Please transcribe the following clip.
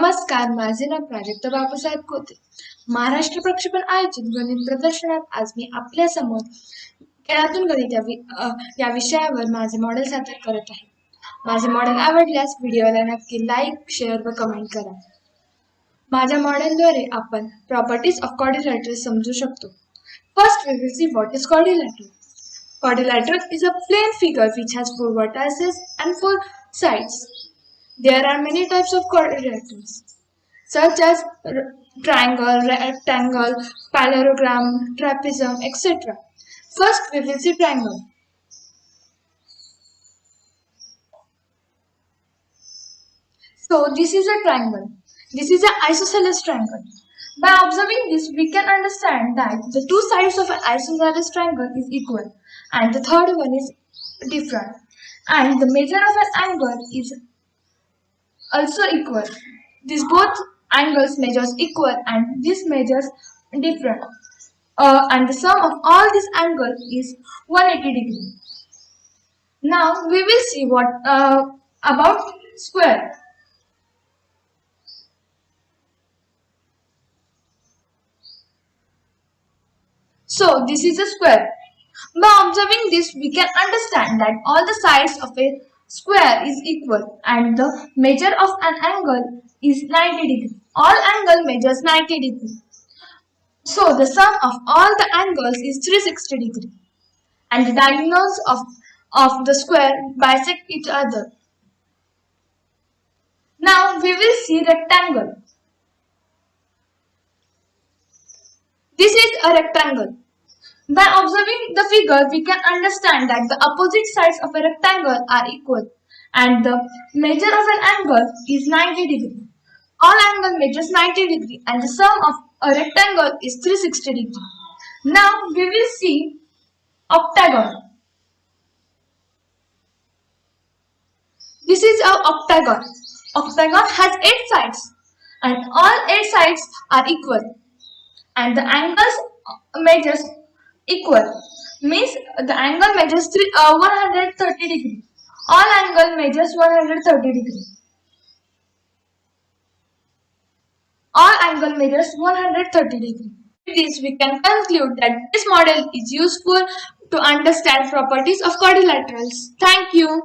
नमस्कार. माझे नाव प्राजक्ता बापूसाहेब कोते. महाराष्ट्र प्रक्षेपण आयोजित गणित प्रदर्शनात आज मी आपल्यासमोर खेळातून गणित या वि- या विषयावर माझे मॉडेल सादर करत आहे. माझे मॉडेल आवडल्यास व्हिडिओला नक्की लाईक शेअर व कमेंट करा. माझ्या मॉडेलद्वारे आपण प्रॉपर्टीज ऑफ कॉर्डिलॅटर समजू शकतो. First we will see what is quadrilateral quadrilateral is a plane figure which has four vertices and four sides. There are many types of quadrilaterals, such as triangle, rectangle, parallelogram, trapezium, etc. First, we will see triangle. So, this is a triangle. This is an isosceles triangle. By observing this, we can understand that the two sides of an isosceles triangle is equal and the third one is different. And the measure of an angle is also equal. These both angles measures equal and this measures different. Uh, and the sum of all these angles is 180 degree. Now we will see what uh, about square. So this is a square. By observing this, we can understand that all the sides of a square is equal and the measure of an angle is 90 degree. All angle measures 90 degree. So the sum of all the angles is 360 degree. And the diagonals of, of the square bisect each other. Now we will see rectangle. This is a rectangle. By observing the figure, we can understand that the opposite sides of a rectangle are equal and the measure of an angle is 90 degree. All angle measures 90 degree and the sum of a rectangle is 360 degree. Now we will see octagon. This is our octagon. Octagon has 8 sides and all 8 sides are equal and the angles measures equal. Means the angle measures three, uh, 130 degree. All angle measures 130 degree. All angle measures 130 degree. With this we can conclude that this model is useful to understand properties of quadrilaterals. Thank you